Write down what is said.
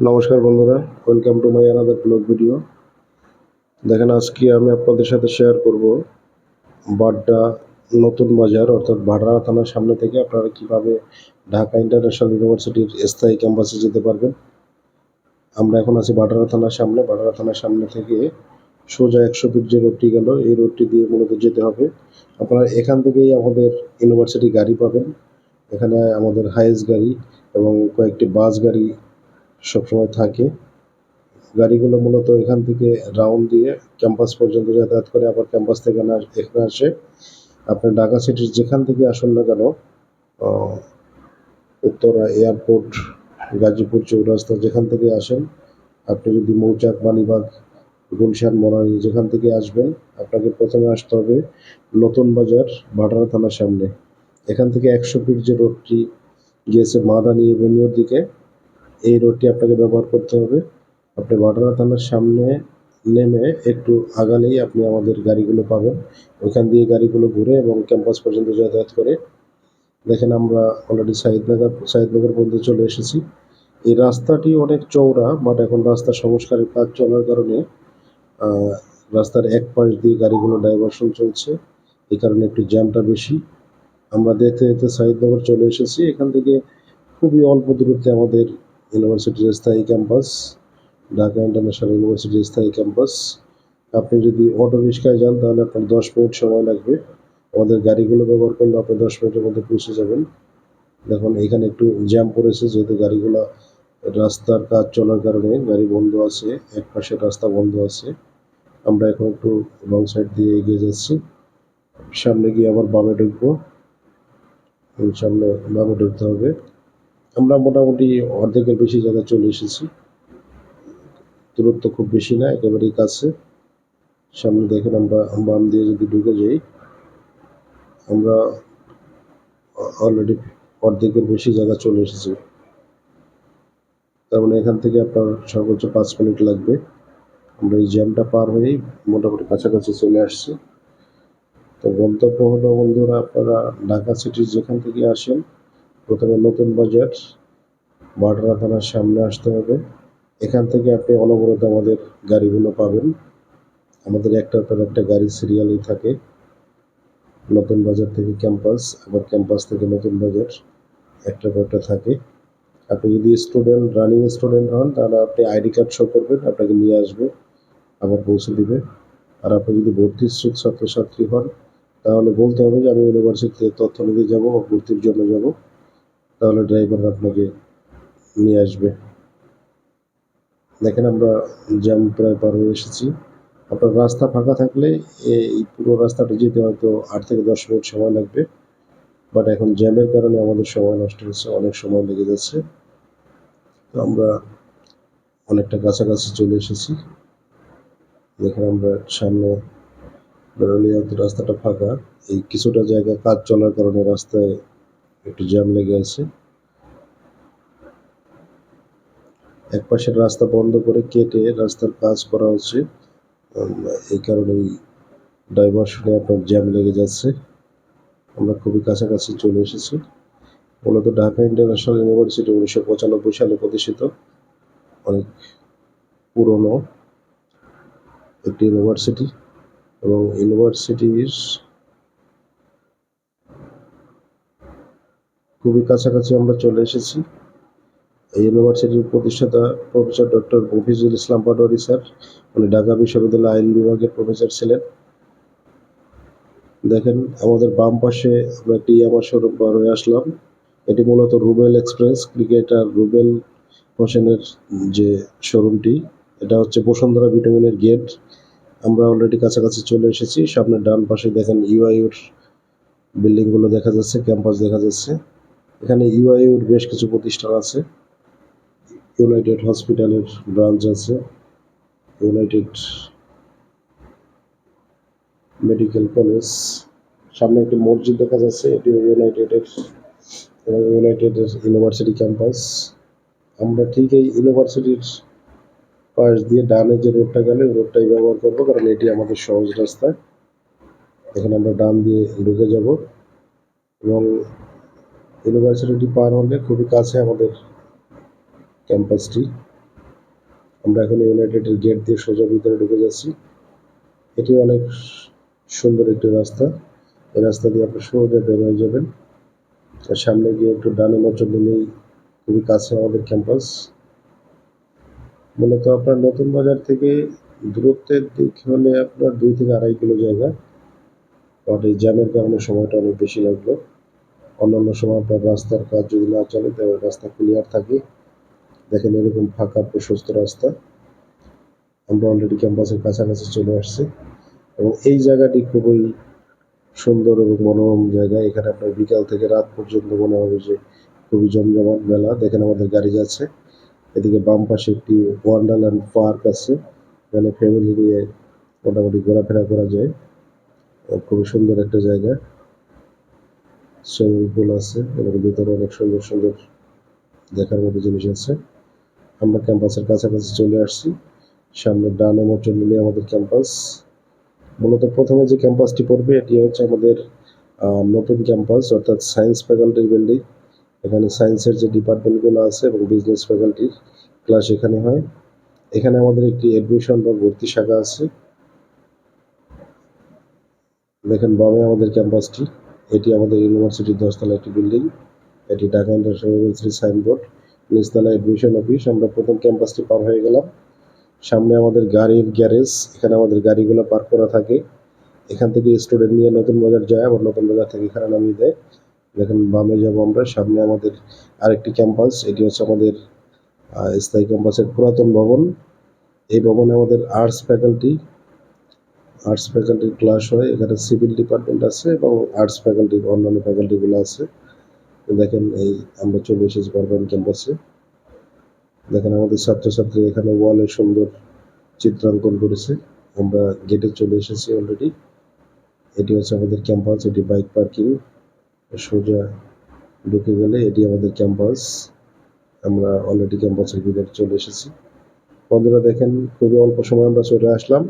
নমস্কার বন্ধুরা welcome to my another blog video দেখেন, আজকে আমি আপনাদের সাথে শেয়ার করব বাড্ডা নতুন বাজার, অর্থাৎ ভাড়া থানার সামনে থেকে আপনারা কীভাবে ঢাকা ইন্টারন্যাশনাল ইউনিভার্সিটির স্থায়ী ক্যাম্পাসে যেতে পারবেন। আমরা এখন আছি বাডারা থানার সামনে। বাডারা থানার সামনে থেকে সোজা একশো ফিট যে রোডটি গেল, এই রোডটি দিয়ে মূলত যেতে হবে। আপনারা এখান থেকেই আমাদের ইউনিভার্সিটি গাড়ি পাবেন। এখানে আমাদের হাইয়েস্ট গাড়ি এবং কয়েকটি বাস গাড়ি সবসময় থাকে। গাড়িগুলো মূলত এখান থেকে রাউন্ড দিয়ে ক্যাম্পাস পর্যন্ত যাতায়াত করে, আবার ক্যাম্পাস থেকে না, এখানে আসে। আপনি ঢাকা সিটির যেখান থেকে আসুন না কেন উত্তরা এয়ারপোর্ট গাজীপুর, চৌরাস্তা যেখান থেকে আসেন, আপনি যদি মৌচাক মালিবাগ গুলশান মনারি যেখান থেকে আসবেন, আপনাকে প্রথমে আসতে হবে নতুন বাজার, ভাটারা থানার সামনে। এখান থেকে একশো ফিট যে রোডটি গিয়েছে মাদানি এভিনিউর দিকে এই রোডটি আপনাকে ব্যবহার করতে হবে। আপনি ভাটারা থানার সামনে নেমে একটু আগালেই আপনি আমাদের গাড়িগুলো পাবেন। ওইখান দিয়ে গাড়িগুলো ঘুরে এবং ক্যাম্পাস পর্যন্ত যাতায়াত করে। দেখেন আমরা অলরেডি সাইদনগর সাইদনগর পর্যন্ত চলে এসেছি। এই রাস্তাটি অনেক চওড়া বাট এখন রাস্তা সংস্কারের কাজ চলার কারণে রাস্তার এক পাশ দিয়ে গাড়িগুলো ডাইভারশন চলছে। এই কারণে একটু জ্যামটা বেশি। আমরা দেখতে দেখতে সাইদনগর চলে এসেছি। এখান থেকে খুবই অল্প দূরত্বে আমাদের ইউনিভার্সিটির স্থায়ী ক্যাম্পাস ঢাকা ইন্টারন্যাশনাল ইউনিভার্সিটির স্থায়ী ক্যাম্পাস আপনি যদি অটো রিক্সায় যান, তাহলে আপনার দশ মিনিট সময় লাগবে। আমাদের গাড়িগুলো ব্যবহার করলে আপনি দশ মিনিটের মধ্যে পৌঁছে যাবেন। দেখুন, এখানে একটু জ্যাম পড়েছে, যেহেতু গাড়িগুলো রাস্তার কাজ চলার কারণে গাড়ি বন্ধ আছে, এক পাশে রাস্তা বন্ধ আছে। আমরা এখন একটু রং সাইড দিয়ে এগিয়ে যাচ্ছি। সামনে গিয়ে আবার বামে ঢুকবো। সামনে বামে ঢুকতে হবে। আমরা মোটামুটি অর্ধেকের বেশি জায়গা চলে এসেছি। দূরত্ব খুব বেশি না, একেবারেই কাছে। সামনে দেখেন আমরা, বাম দিয়ে যদি ঢুকে যাই, আমরা অলরেডি অর্ধেকের বেশি জায়গা চলে এসেছি। তার মানে এখান থেকে আপনার সর্বোচ্চ পাঁচ মিনিট লাগবে। আমরা এই জ্যামটা পার হয়েই মোটামুটি কাছাকাছি চলে আসছি। তো গন্তব্য হলো বন্ধুরা আপনারা ঢাকা সিটির যেখান থেকে আসেন, প্রথমে নতুন বাজার বাডরা থানার সামনে আসতে হবে। এখান থেকে আপনি অনবরত আমাদের গাড়িগুলো পাবেন। আমাদের একটার পর একটা গাড়ি, সিরিয়ালই থাকে। নতুন বাজার থেকে ক্যাম্পাস, আবার ক্যাম্পাস থেকে নতুন বাজার, একটার পর একটা থাকে। আপনি যদি স্টুডেন্ট, রানিং স্টুডেন্ট হন, তাহলে আপনি আইডি কার্ড শো করবেন, আপনাকে নিয়ে আসবে, আবার পৌঁছে দিবে। আর আপনি যদি ভর্তি ইচ্ছুক ছাত্রছাত্রী হন, তাহলে বলতে হবে যে আমি ইউনিভার্সিটিতে তথ্য নিতে যাব, ভর্তির জন্য যাব। তাহলে ড্রাইভার আপনাকে নিয়ে আসবে। দেখেন আমরা জ্যাম প্রায় পার হয়ে এসেছি। আপনার রাস্তা ফাঁকা থাকলে এই পুরো রাস্তাটা যেতে হয়তো আট থেকে দশ মিনিট সময় লাগবে। বাট এখন জ্যামের কারণে আমাদের সময় নষ্ট হচ্ছে, অনেক সময় লেগে যাচ্ছে। তো আমরা অনেকটা কাছাকাছি চলে এসেছি। দেখেন আমরা সামনে বেরোলে হয়তো রাস্তাটা ফাঁকা। এই কিছুটা জায়গা কাজ চলার কারণে রাস্তায় একটু জ্যাম লেগে আছে। এক পাশের রাস্তা বন্ধ করে কেটে রাস্তার কাজ করা হচ্ছে। এই কারণেই ডাইভারশনে আপনার জ্যাম লেগে যাচ্ছে। আমরা খুবই কাছাকাছি চলে এসেছি। মূলত ঢাকা ইন্টারন্যাশনাল ইউনিভার্সিটি উনিশশো পঁচানব্বই সালে প্রতিষ্ঠিত। অনেক পুরনো একটি ইউনিভার্সিটি এবং ইউনিভার্সিটির খুবই কাছাকাছি আমরা চলে এসেছি। এই ইউনিভার্সিটির প্রতিষ্ঠাতা professor doctor Mafizul Islam Patwari sir. উনি ঢাকা বিশ্ববিদ্যালয় আইন বিভাগের প্রফেসর ছিলেন। দেখেন, আমাদের বাম পাশে আমরা একটি ইয়ামা শোরুম পার হয়ে আসলাম। এটি মূলত রুবেল এক্সপ্রেস ক্রিকেটার রুবেল হোসেনের যে শোরুমটি, এটা হচ্ছে বসুন্ধরা ভিটামিনের গেট। আমরা অলরেডি কাছাকাছি চলে এসেছি। সামনে ডান পাশে দেখেন ইউআইউর বিল্ডিংগুলো দেখা যাচ্ছে, ক্যাম্পাস দেখা যাচ্ছে। এখানে ইউআইউর বেশ কিছু প্রতিষ্ঠান আছে। ইউনাইটেড হসপিটালের ব্রাঞ্চ আছে। United medical college. সামনে একটি মসজিদ দেখা যাচ্ছে, এটি ইউনাইটেডের, এবং ইউনাইটেডের ইউনিভার্সিটি ক্যাম্পাস। আমরা ঠিক এই ইউনিভার্সিটির পাশ দিয়ে ডানে যে রোডটা গেলে রোডটাই ব্যবহার করব, কারণ এটি আমাদের সহজ রাস্তা। এখানে আমরা ডান দিয়ে ঢুকে যাব। এবং ইউনিভার্সিটিটি পার হলে খুবই কাছে আমাদের ক্যাম্পাসটি আমরা এখন ইউনাইটেডের গেট দিয়ে সোজা ভিতরে ঢুকে যাচ্ছি। এটি অনেক সুন্দর একটি রাস্তা। এই রাস্তা দিয়ে আপনি সোজা বের হয়ে যাবেন। আর সামনে গিয়ে একটু ডানে মোচর দিলেই খুবই কাছে আমাদের ক্যাম্পাস। মূলত আপনার নতুন বাজার থেকে দূরত্বের দিক হলে আপনার দুই থেকে আড়াই কিলো জায়গা। বাট এই জ্যামের কারণে সময়টা অনেক বেশি লাগল। অন্যান্য সময় আপনার রাস্তার কাজ যদি না চলে, তাহলে রাস্তা ক্লিয়ার থাকে। দেখেন এরকম ফাঁকা প্রশস্ত রাস্তা। আমরা অলরেডি ক্যাম্পাসের কাছাকাছি চলে আসছি। এবং এই জায়গাটি খুবই সুন্দর এবং মনোরম জায়গা। এখানে আপনার বিকাল থেকে রাত পর্যন্ত মনে হবে যে খুবই জমজমাট মেলা। দেখেন আমাদের গাড়ি যাচ্ছে। এদিকে বাম পাশে একটি ওয়ান্ডারল্যান্ড পার্ক আছে। এখানে ফ্যামিলি নিয়ে মোটামুটি ঘোরাফেরা করা যায়। খুবই সুন্দর একটা জায়গা। সুইমিং পুল আছে এবং ভিতরে অনেক সুন্দর সুন্দর দেখার মতো জিনিস আছে। আমরা ক্যাম্পাসের কাছাকাছি চলে আসছি। সামনে ডানে মোটর মিলে আমাদের ক্যাম্পাস। মূলত প্রথমে যে ক্যাম্পাসটি পড়বে, এটি হচ্ছে আমাদের নতুন ক্যাম্পাস, অর্থাৎ সায়েন্স ফ্যাকাল্টির বিল্ডিং। এখানে সায়েন্সের যে ডিপার্টমেন্টগুলো আছে এবং বিজনেস ফ্যাকাল্টির ক্লাস এখানে হয়। এখানে আমাদের একটি এডমিশন বা ভর্তি শাখা আছে। দেখেন বামে আমাদের ক্যাম্পাসটি। এটি আমাদের ইউনিভার্সিটির দশতলা একটি বিল্ডিং। এটি ঢাকা ইন্টারন্যাশনাল ইউনিভার্সিটি সাইনবোর্ড নিচতলা এডমিশন অফিস আমরা প্রথম ক্যাম্পাসটি পার হয়ে গেলাম। সামনে আমাদের গাড়ির গ্যারেজ এখানে আমাদের গাড়িগুলো পার্ক করা থাকে। এখান থেকে স্টুডেন্ট নিয়ে নতুন বাজার যায়, আবার নতুন বাজার থেকে এখানে নামিয়ে দেয়। দেখেন বামে যাব আমরা, সামনে আমাদের আরেকটি ক্যাম্পাস এটি হচ্ছে আমাদের স্থায়ী ক্যাম্পাসের পুরাতন ভবন। এই ভবনে আমাদের আর্টস ফ্যাকাল্টি আর্টস ফ্যাকাল্টির ক্লাস হয়। এখানে সিভিল ডিপার্টমেন্ট আছে এবং আর্টস ফ্যাকাল্টির অন্যান্য ফ্যাকাল্টিগুলো আছে। দেখেন এই আমরা চলে এসেছি পারবেন ক্যাম্পাসে। দেখেন আমাদের ছাত্রছাত্রী এখানে ওয়ালে সুন্দর চিত্রাঙ্কন করেছে। আমরা গেটে চলে এসেছি অলরেডি এটি হচ্ছে আমাদের ক্যাম্পাস, এটি বাইক পার্কিং। সোজা ঢুকে গেলে এটি আমাদের ক্যাম্পাস। আমরা অলরেডি ক্যাম্পাসের ভিতরে চলে এসেছি। বন্ধুরা দেখেন, খুবই অল্প সময় আমরা চলে আসলাম।